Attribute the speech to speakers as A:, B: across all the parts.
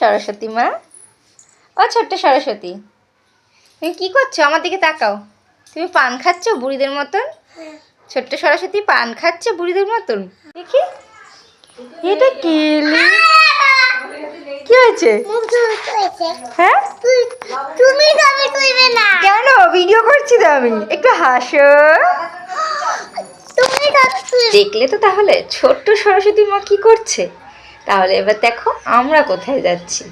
A: সরস্বতী মা। ও ছোট্ট সরস্বতী তুমি কি করছ? আমার দিকে তাকাও। তুমি পান খাচ্ছ বুড়িদের মতন? ছোট্ট সরস্বতী পান খাচ্ছে বুড়িদের মতন? দেখি। এটা কি? কি হয়েছে? হ্যাঁ?
B: তুমি কবে না।
A: কেন? ভিডিও করছি তো আমি। একটু হাসো।
B: তুমি
A: দেখলে তো তাহলে। ছোট্ট সরস্বতী মা কি করছে? তাহলে এবার দেখো আমরা কোথায় যাচ্ছি।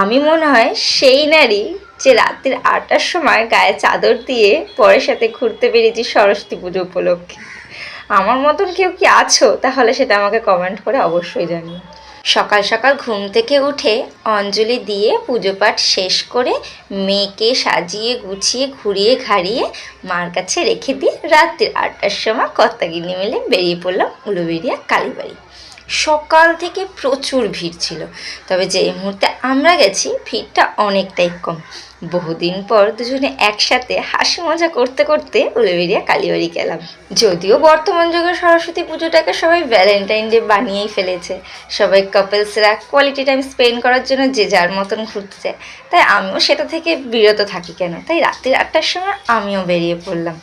A: আমি মনে হয় সেই নারী যে রাত্রির আটটার সময় গায়ে চাদর দিয়ে পরের সাথে ঘুরতে বেরিয়েছি সরস্বতী পুজো উপলক্ষে। আমার মতন কেউ কি আছো? তাহলে সেটা আমাকে কমেন্ট করে অবশ্যই জানিও। সকাল সকাল ঘুম থেকে উঠে অঞ্জলি দিয়ে পুজো পাঠ শেষ করে মেয়েকে সাজিয়ে, গুছিয়ে, ঘুরিয়ে, ঘাড়িয়ে মার কাছে রেখে দিয়ে রাত্রির আটটার সময় কর্তাগিনি মিলে বেরিয়ে পড়লাম উলুবেড়িয়া কালীবাড়ি। সকাল থেকে প্রচুর ভিড় ছিল। তবে যে মুহূর্তে আমরা গেছি, ভিড়টা অনেকটাই কম। বহুদিন পর দুজনে একসাথে হাসি মজা করতে করতে উলুবেড়িয়া কালীবাড়ি গেলাম। যদিও বর্তমান যুগে সরস্বতী পুজোটাকে সবাই ভ্যালেন্টাইন ডে বানিয়েই ফেলেছে। সবাই কাপলসরা কোয়ালিটি টাইম স্পেন্ড করার জন্য যে যার মতন ঘুরতে যায় তাই আমিও সেটা থেকে বিরত থাকি কেন? তাই রাত্রির আটটার সময় আমিও বেরিয়ে পড়লাম।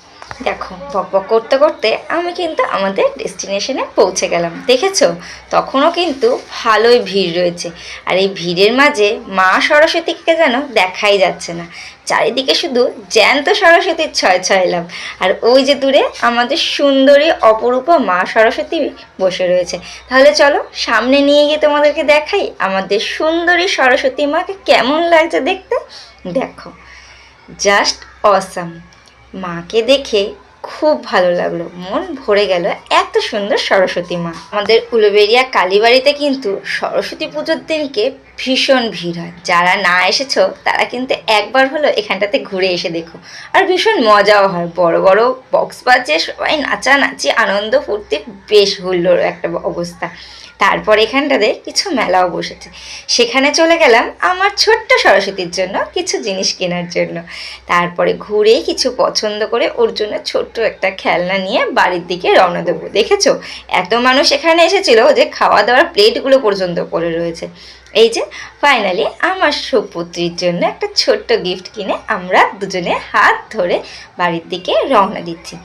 A: দেখো বক বক করতে করতে আমি কিন্তু আমাদের ডেস্টিনেশনে পৌঁছে গেলাম। দেখেছ? তখনও কিন্তু ভালোই ভিড় রয়েছে। আর এই ভিড়ের মাঝে মা সরস্বতীকে যেন দেখাই যাচ্ছে না। চারিদিকে শুধু জ্যান্ত সরস্বতীর ছয় ছয় লাভ। আর ওই যে দূরে আমাদের সুন্দরী অপরূপা মা সরস্বতী বসে রয়েছে। তাহলে চলো, সামনে নিয়ে গিয়ে তোমাদেরকে দেখাই আমাদের সুন্দরী সরস্বতী মাকে কেমন লাগছে দেখতে। দেখো, জাস্ট অসাম। মাকে দেখে খুব ভালো লাগল। মন ভরে গেল এত সুন্দর সরস্বতী মা। আমাদের উলুবেড়িয়া কালীবাড়িতে কিন্তু সরস্বতী পুজোর দিনকে ভীষণ ভিড় হয়। যারা না এসেছ, তারা কিন্তু একবার হলো এখানটাতে ঘুরে এসে দেখো। আর ভীষণ মজাও হয়। বড় বড় বক্স বাজে সবাই নাচানাচি, আনন্দ ফুর্তি, বেশ হুল্লোর একটা অবস্থা। তারপর এখানটাতে কিছু মেলাও বসেছে। সেখানে চলে গেলাম আমার ছোট্ট সরস্বতীর জন্য কিছু জিনিস কেনার জন্য। তারপরে ঘুরে কিছু পছন্দ করে ওর জন্য ছোট্ট একটা খেলনা নিয়ে বাড়ির দিকে রওনা দেবো। দেখেছ? এত মানুষ এখানে এসেছিল যে খাওয়া দাওয়ার প্লেটগুলো পর্যন্ত পড়ে রয়েছে। এই যে ফাইনালি আমার সুপুত্রীর জন্য একটা ছোট্ট গিফট কিনে আমরা দুজনে হাত ধরে বাড়ির দিকে রওনা দিচ্ছি।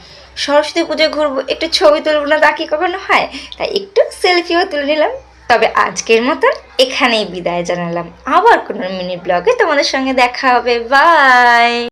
A: সরস্বতী পুজোয় ঘুরবো, একটু ছবি তুলবো না তা কি কখনো হয়? তাই একটু সেলফিও তুলে নিলাম। তবে আজকের মতন এখানেই বিদায় জানালাম। আবার কোনো মিনি ব্লগে তোমাদের সঙ্গে দেখা হবে। বাই